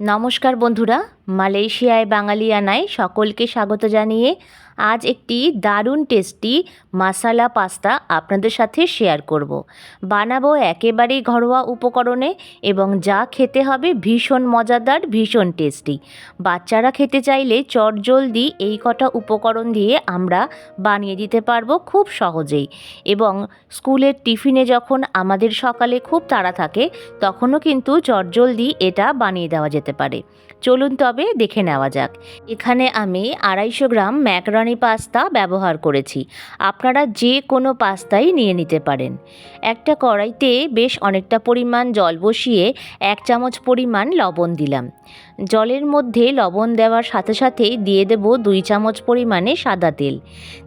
নমস্কার বন্ধুরা মালয়েশিয়ায় বাঙালিয়ানায় সকলকে স্বাগত জানিয়ে আজ একটি দারুণ টেস্টি মাসালা পাস্তা আপনাদের সাথে শেয়ার করব। বানাবো একেবারেই ঘরোয়া উপকরণে এবং যা খেতে হবে ভীষণ মজাদার, ভীষণ টেস্টি। বাচ্চারা খেতে চাইলে চটজলদি এই কটা উপকরণ দিয়ে আমরা বানিয়ে দিতে পারব খুব সহজেই। এবং স্কুলের টিফিনে যখন আমাদের সকালে খুব তাড়া থাকে, তখনও কিন্তু চটজলদি এটা বানিয়ে দেওয়া যেতে পারে। চলুন তবে দেখে নেওয়া যাক। এখানে আমি আড়াইশো গ্রাম ম্যাকরনি পাস্তা ব্যবহার করেছি। আপনারা যে কোনো পাস্তাই নিয়ে নিতে পারেন। একটা কড়াইতে বেশ অনেকটা পরিমাণ জল বসিয়ে এক চামচ পরিমাণ লবণ দিলাম। জলের মধ্যে লবণ দেওয়ার সাথে সাথেই দিয়ে দেব দুই চামচ পরিমাণে সাদা তেল।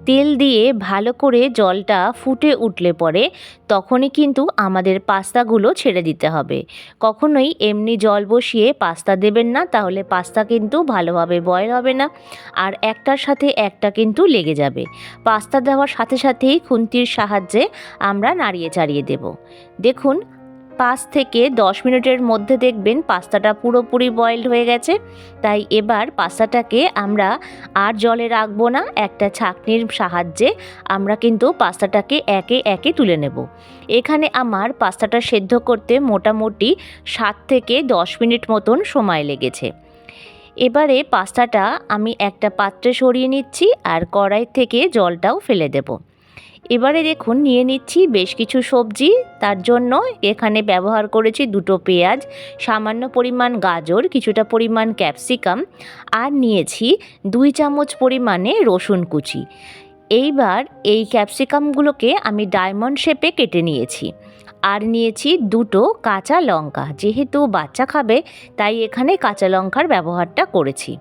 তেল দিয়ে ভালো করে জলটা ফুটে উঠলে পরে তখনই কিন্তু আমাদের পাস্তাগুলো ছেড়ে দিতে হবে। কখনোই এমনি জল বসিয়ে পাস্তা দেবেন না, তাহলে পাস্তা কিন্তু ভালোভাবে বয়েল হবে না আর একটার সাথে একটা কিন্তু লেগে যাবে। পাস্তা দেওয়ার সাথে সাথেই খুন্তির সাহায্যে আমরা নাড়িয়ে চাড়িয়ে দেব। দেখুন পাঁচ থেকে দশ মিনিটের মধ্যে দেখবেন পাস্তাটা পুরোপুরি বয়েলড হয়ে গেছে। তাই এবার পাস্তাটাকে আমরা আর জলে রাখব না, একটা ছাঁকনির সাহায্যে আমরা কিন্তু পাস্তাটাকে একে একে তুলে নেব। এখানে আমার পাস্তাটা সেদ্ধ করতে মোটামুটি সাত থেকে দশ মিনিট মতন সময় লেগেছে। এবারে পাস্তাটা আমি একটা পাত্রে সরিয়ে নিচ্ছি আর কড়াই থেকে জলটাও ফেলে দেব। এবারে দেখুন, নিয়ে নিচ্ছি বেশ কিছু সবজি। তার জন্য এখানে ব্যবহার করেছি দুটো পেঁয়াজ, সামান্য পরিমাণ গাজর, কিছুটা পরিমাণ ক্যাপসিকাম আর নিয়েছি দুই চামচ পরিমাণে রসুন কুচি। এইবার এই ক্যাপসিকামগুলোকে আমি ডায়মন্ড শেপে কেটে নিয়েছি আর নিয়েছি দুটো কাঁচা লঙ্কা। যেহেতু বাচ্চা খাবে, তাই এখানে কাঁচা লঙ্কার ব্যবহারটা করেছি।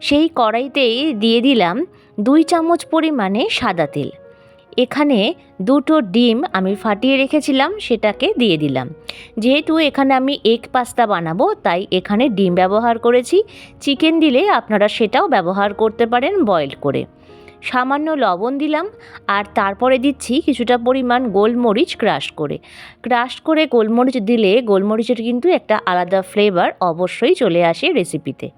সেই কড়াইতেই দিয়ে দিলাম দুই চামচ পরিমাণে সাদা তেল। এখানে দুটো ডিম আমি ফাটিয়ে রেখেছিলাম, সেটাকে দিয়ে দিলাম। যেহেতু এখানে আমি এগ পাস্তা বানাবো, তাই এখানে ডিম ব্যবহার করেছি। চিকেন দিলে আপনারা সেটাও ব্যবহার করতে পারেন বয়েল করে। সামান্য লবণ দিলাম, আর তারপরে দিচ্ছি কিছুটা পরিমাণ গোলমরিচ ক্রাশ করে। ক্রাশ করে গোলমরিচ দিলে গোলমরিচের কিন্তু একটা আলাদা ফ্লেভার অবশ্যই চলে আসে রেসিপিতে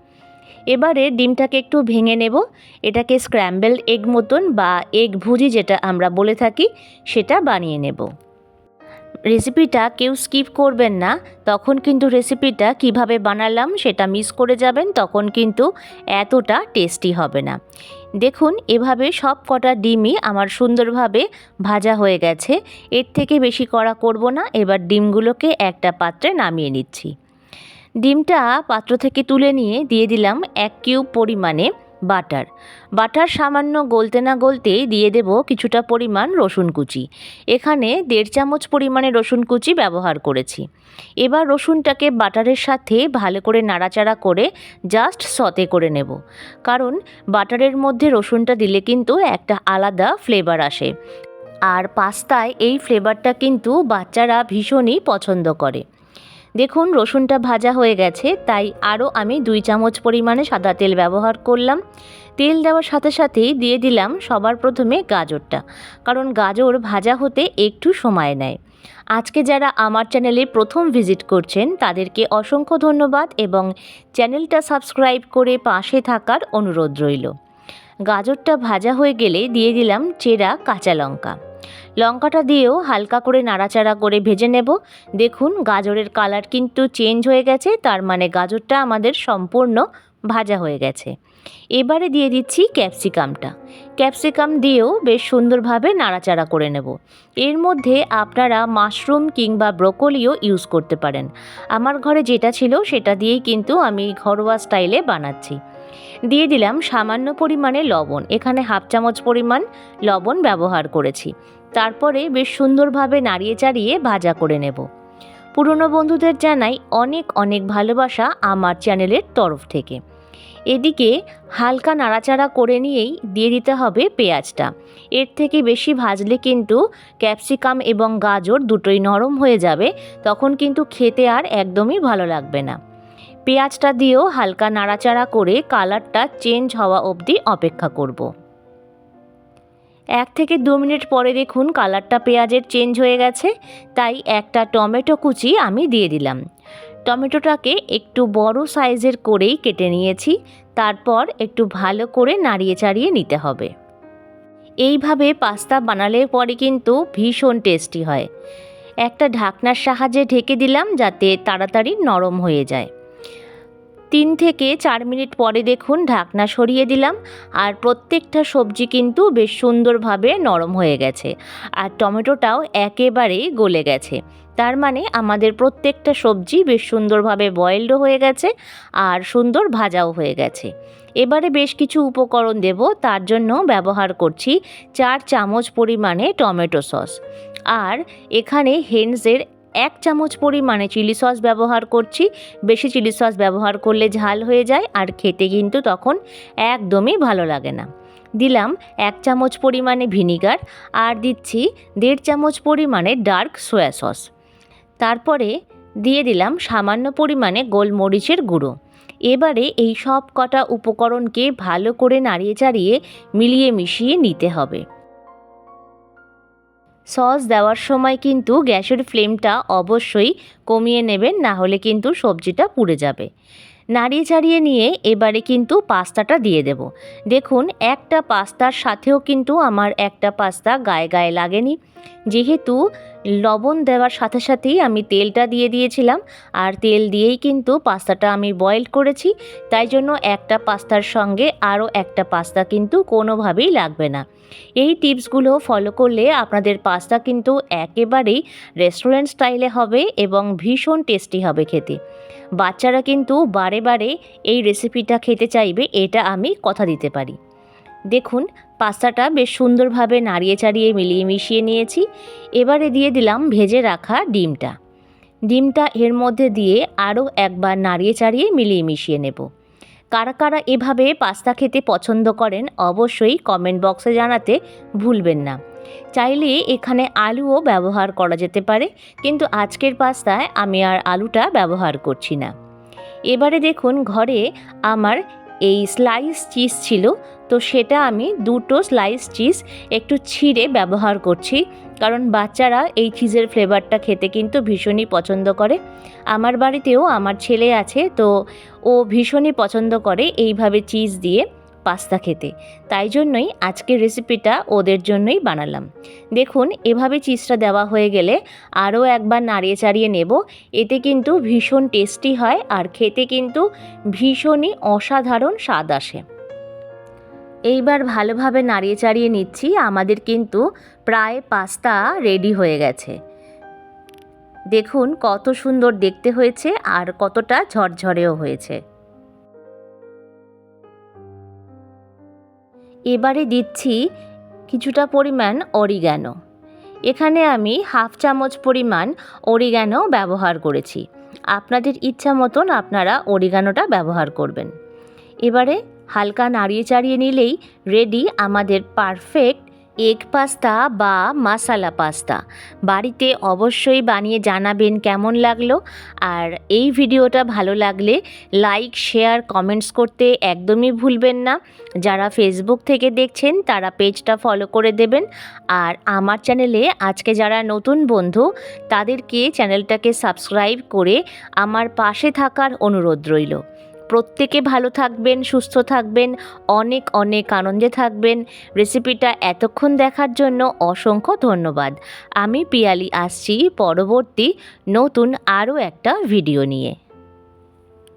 এবারে ডিমটাকে একটু ভেঙে নেব। এটাকে স্ক্র্যাম্বেল এগ মতন বা এগ ভুজি যেটা আমরা বলে থাকি, সেটা বানিয়ে নেব। রেসিপিটা কেউ স্কিপ করবেন না। তখন কিন্তু রেসিপিটা কীভাবে বানালাম সেটা মিস করে যাবেন, তখন কিন্তু এতটা টেস্টি হবে না। দেখুন, এভাবে সব কটা ডিমই আমার সুন্দরভাবে ভাজা হয়ে গেছে। এর থেকে বেশি করা করব না। এবার ডিমগুলোকে একটা পাত্রে নামিয়ে নিচ্ছি। ডিমটা পাত্র থেকে তুলে নিয়ে দিয়ে দিলাম এক কিউব পরিমাণে বাটার। বাটার সামান্য গলতে না গলতেই দিয়ে দেব কিছুটা পরিমাণ রসুন কুচি। এখানে দেড় চামচ পরিমাণে রসুন কুচি ব্যবহার করেছি। এবার রসুনটাকে বাটারের সাথে ভালো করে নাড়াচাড়া করে জাস্ট সতে করে নেব। কারণ বাটারের মধ্যে রসুনটা দিলে কিন্তু একটা আলাদা ফ্লেভার আসে। আর পাস্তায় এই ফ্লেভারটা কিন্তু বাচ্চারা ভীষণই পছন্দ করে। দেখুন, রসুনটা ভাজা হয়ে গেছে, তাই আরও আমি দুই চামচ পরিমাণে সাদা তেল ব্যবহার করলাম। তেল দেওয়ার সাথে সাথেই দিয়ে দিলাম সবার প্রথমে গাজরটা, কারণ গাজর ভাজা হতে একটু সময় নেয়। আজকে যারা আমার চ্যানেলে প্রথম ভিজিট করছেন, তাদেরকে অসংখ্য ধন্যবাদ এবং চ্যানেলটা সাবস্ক্রাইব করে পাশে থাকার অনুরোধ রইল। গাজরটা ভাজা হয়ে গেলে দিয়ে দিলাম চেরা কাঁচা লঙ্কা। লঙ্কাটা দিয়েও হালকা করে নাড়াচাড়া করে ভেজে নেব। দেখুন, গাজরের কালার কিন্তু চেঞ্জ হয়ে গেছে, তার মানে গাজরটা আমাদের সম্পূর্ণ ভাজা হয়ে গেছে। এবারে দিয়ে দিচ্ছি ক্যাপসিকামটা। ক্যাপসিকাম দিয়েও বেশ সুন্দরভাবে নাড়াচাড়া করে নেব। এর মধ্যে আপনারা মাশরুম কিংবা ব্রোকলিও ইউজ করতে পারেন। আমার ঘরে যেটা ছিল সেটা দিয়েই কিন্তু আমি ঘরোয়া স্টাইলে বানাচ্ছি। দিয়ে দিলাম সামান্য পরিমাণে লবণ। এখানে হাফ চামচ পরিমাণ লবণ ব্যবহার করেছি। তারপরে বেশ সুন্দরভাবে নাড়িয়ে চাড়িয়ে ভাজা করে নেব। পুরনো বন্ধুদের জানাই অনেক অনেক ভালোবাসা আমার চ্যানেলের তরফ থেকে। এদিকে হালকা নাড়াচাড়া করে নিয়েই দিয়ে দিতে হবে পেঁয়াজটা। এর থেকে বেশি ভাজলে কিন্তু ক্যাপসিকাম এবং গাজর দুটোই নরম হয়ে যাবে, তখন কিন্তু খেতে আর একদমই ভালো লাগবে না। পেঁয়াজটা দিয়েও হালকা নাড়াচাড়া করে কালারটা চেঞ্জ হওয়া অবধি অপেক্ষা করব। এক থেকে দু মিনিট পরে দেখুন কালারটা পেঁয়াজের চেঞ্জ হয়ে গেছে, তাই একটা টমেটো কুচি আমি দিয়ে দিলাম। টমেটোটাকে একটু বড় সাইজের করেই কেটে নিয়েছি, তারপর একটু ভালো করে নাড়িয়ে চাড়িয়ে নিতে হবে। এইভাবে পাস্তা বানালে পরে কিন্তু ভীষণ টেস্টি হয়। একটা ঢাকনার সাহায্যে ঢেকে দিলাম যাতে তাড়াতাড়ি নরম হয়ে যায়। তিন থেকে চার মিনিট পরে দেখুন ঢাকনা সরিয়ে দিলাম, আর প্রত্যেকটা সবজি কিন্তু বেশ সুন্দরভাবে নরম হয়ে গেছে, আর টমেটোটাও একেবারেই গলে গেছে। তার মানে আমাদের প্রত্যেকটা সবজি বেশ সুন্দরভাবে বয়েলডও হয়ে গেছে, আর সুন্দর ভাজাও হয়ে গেছে। এবারে বেশ কিছু উপকরণ দেব, তার জন্য ব্যবহার করছি চার চামচ পরিমাণে টমেটো সস। আর এখানে হেন্সের এক চামচ পরিমাণে চিলি সস ব্যবহার করছি। বেশি চিলি সস ব্যবহার করলে ঝাল হয়ে যায় আর খেতে কিন্তু তখন একদমই ভালো লাগে না। দিলাম এক চামচ পরিমাণে ভিনিগার আর দিচ্ছি দেড় চামচ পরিমাণে ডার্ক সোয়া সস। তারপরে দিয়ে দিলাম সামান্য পরিমাণে গোলমরিচের গুঁড়ো। এবারে এই সব কটা উপকরণকে ভালো করে নাড়িয়ে চাড়িয়ে মিলিয়ে মিশিয়ে নিতে হবে। সস দেওয়ার সময় কিন্তু গ্যাসের ফ্লেমটা অবশ্যই কমিয়ে নেবেন না হলে কিন্তু সবজিটা পুড়ে যাবে। নাড়িয়ে চাড়িয়ে নিয়ে এবারে কিন্তু পাস্তাটা দিয়ে দেব। দেখুন, একটা পাস্তার সাথেও কিন্তু আমার একটা পাস্তা গায়ে গায়ে লাগেনি। যেহেতু লবণ দেওয়ার সাথে সাথেই আমি তেলটা দিয়ে দিয়েছিলাম, আর তেল দিয়েই কিন্তু পাস্তাটা আমি বয়েল করেছি, তাই জন্য একটা পাস্তার সঙ্গে আরও একটা পাস্তা কিন্তু কোনোভাবেই লাগবে না। এই টিপসগুলো ফলো করলে আপনাদের পাস্তা কিন্তু একেবারেই রেস্টুরেন্ট স্টাইলে হবে এবং ভীষণ টেস্টি হবে খেতে। বাচ্চারা কিন্তু বারে বারে এই রেসিপিটা খেতে চাইবে, এটা আমি কথা দিতে পারি। দেখুন, পাস্তাটা বেশ সুন্দরভাবে নাড়িয়ে চাড়িয়ে মিলিয়ে মিশিয়ে নিয়েছি। এবারে দিয়ে দিলাম ভেজে রাখা ডিমটা। ডিমটা এর মধ্যে দিয়ে আরও একবার নাড়িয়ে চাড়িয়ে মিলিয়ে মিশিয়ে নেব। কারা কারা এভাবে পাস্তা খেতে পছন্দ করেন, অবশ্যই কমেন্ট বক্সে জানাতে ভুলবেন না। চাইলে এখানে আলুও ব্যবহার করা যেতে পারে, কিন্তু আজকের পাস্তায় আমি আর আলুটা ব্যবহার করছি না। এবারে দেখুন ঘরে আমার এই স্লাইস চিজ ছিল, তো সেটা আমি দুটো স্লাইস চিজ একটু ছিঁড়ে ব্যবহার করছি, কারণ বাচ্চারা এই চিজের ফ্লেভারটা খেতে কিন্তু ভীষণই পছন্দ করে। আমার বাড়িতেও আমার ছেলে আছে, তো ও ভীষণই পছন্দ করে এইভাবে চিজ দিয়ে। পাস্তা খেতে। তাই জন্যই আজকের রেসিপিটা ওদের জন্যই বানালাম। দেখুন, এভাবে চিজটা দেওয়া হয়ে গেলে আরও একবার নাড়িয়ে চাড়িয়ে নেব। এতে কিন্তু ভীষণ টেস্টি হয় আর খেতে কিন্তু ভীষণই অসাধারণ স্বাদ আসে। এইবার ভালোভাবে নাড়িয়ে চাড়িয়ে নিচ্ছি। আমাদের কিন্তু প্রায় পাস্তা রেডি হয়ে গেছে। দেখুন, কত সুন্দর দেখতে হয়েছে আর কতটা ঝরঝরেও হয়েছে। এবারে দিচ্ছি কিছুটা পরিমাণ অরিগ্যানো। এখানে আমি হাফ চামচ পরিমাণ অরিগ্যানো ব্যবহার করেছি। আপনাদের ইচ্ছা মতন আপনারা অরিগানোটা ব্যবহার করবেন। এবারে হালকা নাড়িয়ে চাড়িয়ে নিলেই রেডি আমাদের পারফেক্ট এগ পাস্তা বা মাসালা পাস্তা। বাড়িতে অবশ্যই বানিয়ে জানাবেন কেমন লাগল। আর এই ভিডিওটা ভালো লাগলে লাইক, শেয়ার, কমেন্টস করতে একদমই ভুলবেন না। যারা ফেসবুক থেকে দেখছেন, তারা পেজটা ফলো করে দেবেন। আর আমার চ্যানেলে আজকে যারা নতুন বন্ধু, তাদেরকে চ্যানেলটাকে সাবস্ক্রাইব করে আমার পাশে থাকার অনুরোধ রইল। প্রত্যেকে ভালো থাকবেন, সুস্থ থাকবেন, অনেক অনেক আনন্দে থাকবেন। রেসিপিটা এতক্ষণ দেখার জন্য অসংখ্য ধন্যবাদ। আমি পিয়ালি আসছি পরবর্তী নতুন আরও একটা ভিডিও নিয়ে।